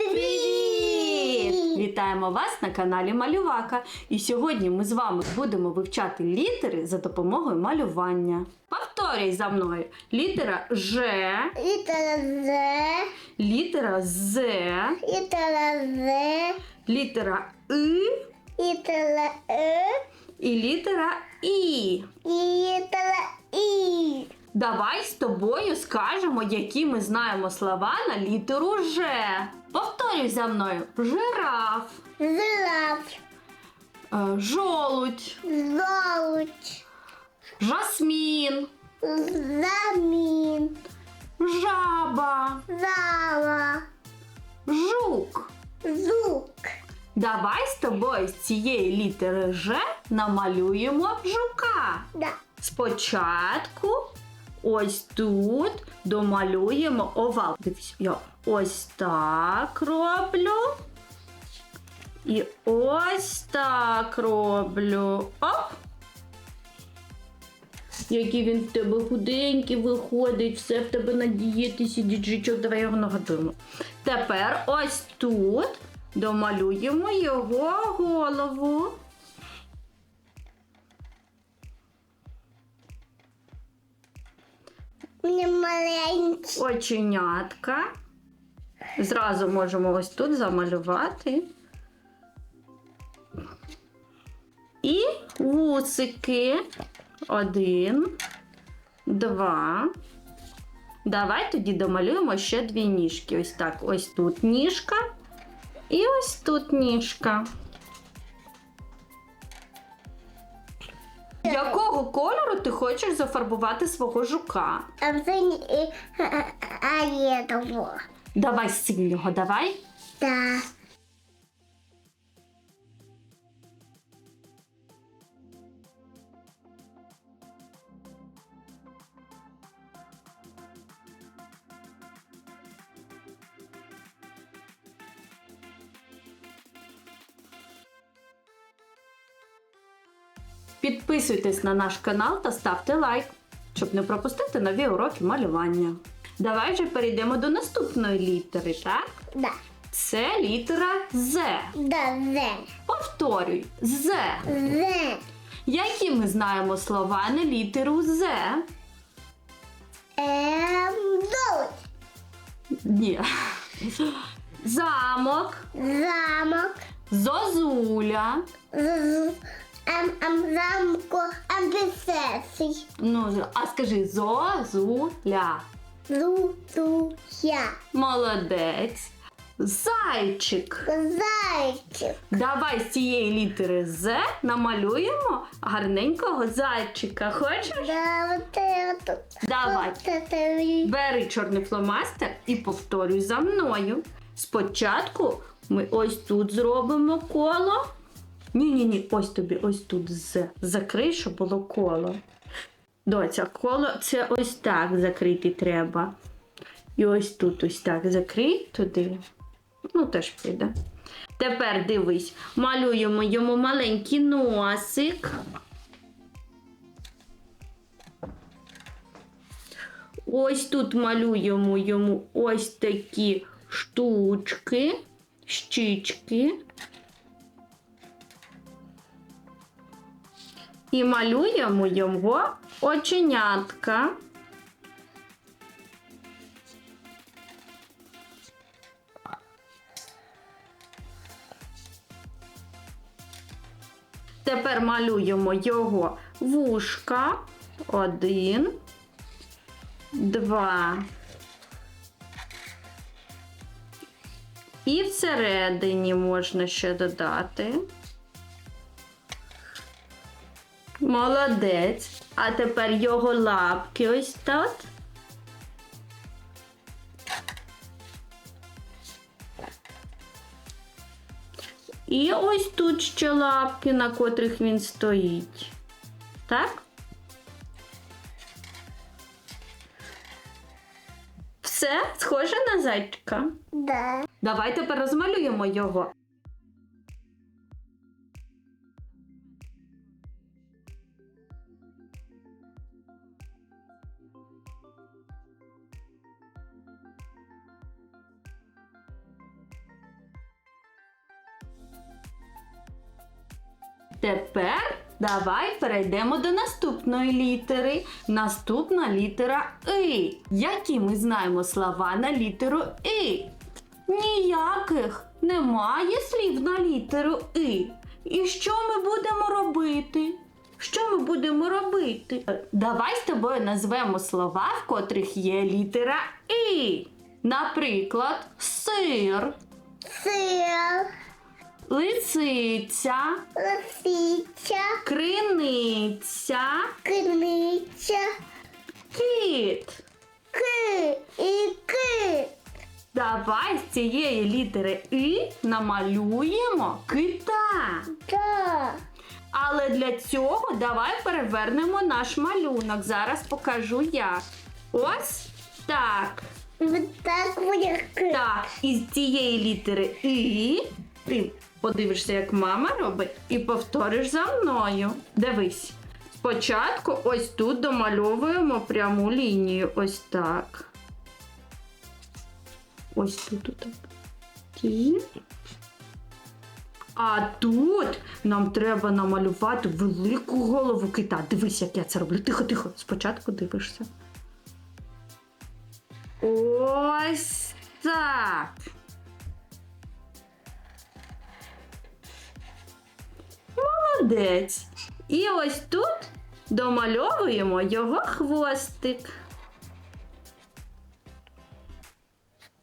Привіт! Вітаємо вас на каналі Малювака. І сьогодні ми з вами будемо вивчати літери за допомогою малювання. Повторюй за мною: літера Ж, Літера З, літера З, літера З, літера И літера Е і літера І. і літера І. Давай з тобою скажемо, які ми знаємо слова на літеру Ж. Повторюй за мною: жираф, Жираф, е, жолудь, золоть, жасмін, замін, жаба, зала, жук. зук. Давай з тобою з цієї літери Ж намалюємо жука. Да. Спочатку ось тут домалюємо овал. Дивись, я ось так роблю. І ось так роблю. Оп! Який він в тебе худенький виходить, все в тебе на дієті сидить жичок, давай його нагодуємо. Тепер ось тут домалюємо його голову. Мені маленький. оченятка. Зразу можемо ось тут замалювати. І вусики. Один, два. Давай тоді домалюємо ще дві ніжки. Ось так. Ось тут ніжка. І ось тут ніжка. Якого кольору ти хочеш зафарбувати свого жука? Давай синього, давай. Да. Підписуйтесь на наш канал та ставте лайк, щоб не пропустити нові уроки малювання. Давай вже перейдемо до наступної літери, так? Да. Це літера З. Да, З. Повторюй, З. З. Які ми знаємо слова на літеру З? Ем. Ні. Замок, Замок. зозуля. З- Ем, ем, замку. Антисесій. Ну, а скажи зозуля. Зу-зу-я. Молодець. Зайчик. Зайчик. Давай з цієї літери З намалюємо гарненького зайчика. Хочеш? Да, вот это. Давай. Вот это. Бери чорний фломастер і повторюй за мною. Спочатку ми ось тут зробимо коло. Ні-ні, ні, ось тобі, ось тут з. Закрий, щоб було коло. Доця, коло це ось так закрити треба. І ось тут ось так закрий туди. Ну, теж піде. Тепер дивись, малюємо йому маленький носик. Ось тут малюємо йому ось такі штучки, щічки. І малюємо його оченятка. Тепер малюємо його вушка. Один, два. І всередині можна ще додати. Молодець. А тепер його лапки ось так. І ось тут ще лапки, на котрих він стоїть. Так? Все, схоже на зайчика. Да. Давай тепер розмалюємо його. Тепер давай перейдемо до наступної літери. Наступна літера И. Які ми знаємо слова на літеру И? Ніяких немає слів на літеру И. І що ми будемо робити? Що ми будемо робити? Давай з тобою назвемо слова, в котрих є літера І. Наприклад, сир, Сир, лисиця, лисиця, криниця, криниця, кит. ки і ки. Давай з цієї літери І намалюємо кита. Да. Але для цього давай перевернемо наш малюнок. Зараз покажу як. Ось так. Так буде. Так, із цієї літери І ти подивишся, як мама робить, і повториш за мною. Дивись. Спочатку ось тут домальовуємо пряму лінію. Ось так. Ось тут отак. І. А тут нам треба намалювати велику голову кита. Дивись, як я це роблю. Тихо, тихо. Спочатку дивишся. Ось так. Молодець. І ось тут домальовуємо його хвостик.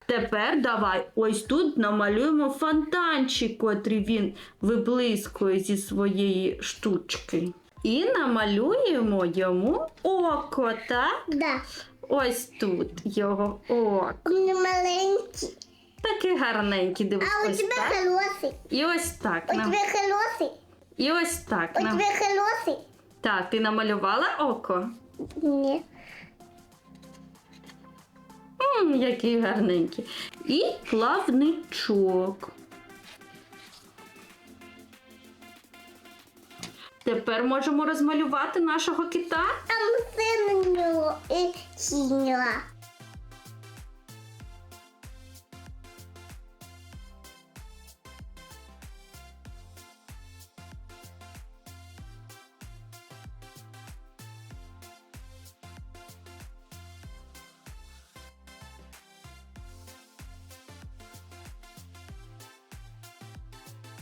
Тепер давай ось тут намалюємо фонтанчик, котрий він виблискує зі своєї штучки. І намалюємо йому око, так? Да. Ось тут його око. Він маленький. Такий гарненький, дивись. А у тебе так. хороший. І ось так. У тебе хороший. І ось так. У на- тебе хороший. Так, ти намалювала око? Ні. М, який гарненький. І плавничок. Тепер можемо розмалювати нашого кита. Там синього і синього.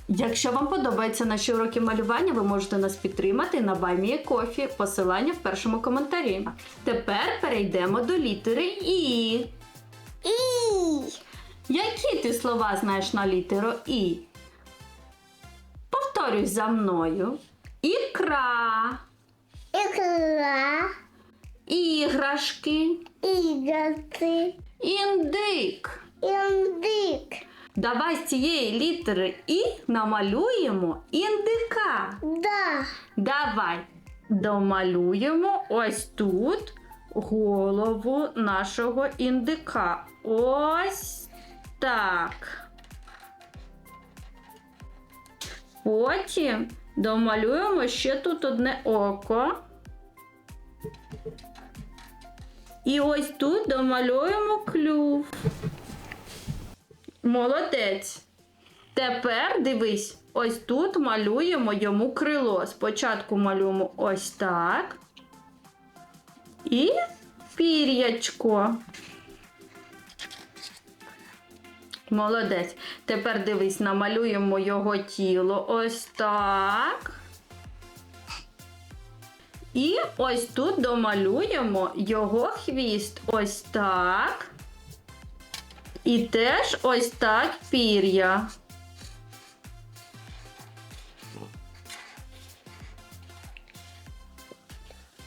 Якщо вам подобаються наші уроки малювання, ви можете нас підтримати на Кофі. Посилання в першому коментарі. Тепер перейдемо до літери І. І. Які ти слова знаєш на літеру І? Повторюй за мною. Ікра, Ікра. іграшки, Іграти. індик. Індик. Давай з цієї літери І намалюємо індика. Да. Давай домалюємо ось тут голову нашого індика. Ось так. Потім домалюємо ще тут одне око. І ось тут домалюємо клюв. Молодець. Тепер дивись, ось тут малюємо йому крило. Спочатку малюємо ось так. І пір'ячко. Молодець. Тепер дивись, намалюємо його тіло ось так. І ось тут домалюємо його хвіст ось так. І теж ось так пір'я.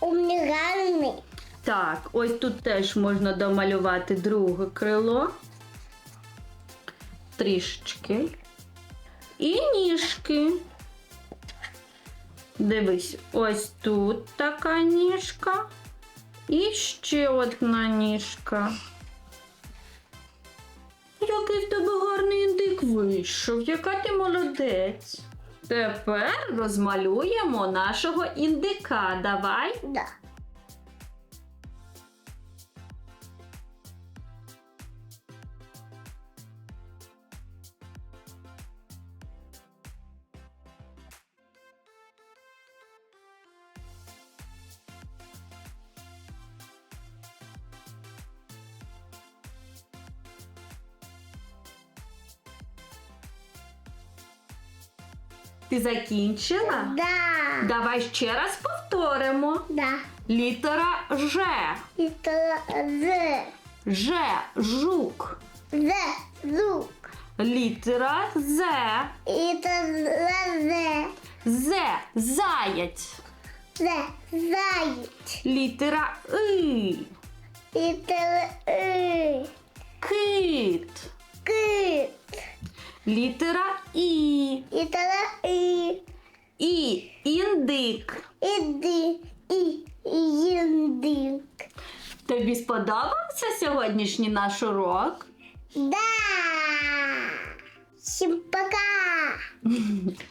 Уміральний. Так, ось тут теж можна домалювати друге крило. Трішечки. І ніжки. Дивись, ось тут така ніжка. І ще одна ніжка. Який в тебе гарний індик вийшов, яка ти молодець. Тепер розмалюємо нашого індика. Давай. Да. Ти закінчила? Да. Давай ще раз повторимо. Да. Літера Ж. Літера З. Ж. Жук. З. Звук. Літера З. Літера З. З. Заєць. З. Заєць. Літера И. Літера И. Кит. Літера І. Літера І. І. Індик. Іди. І. Індик. Тобі сподобався сьогоднішній наш урок? Да. Всім пока.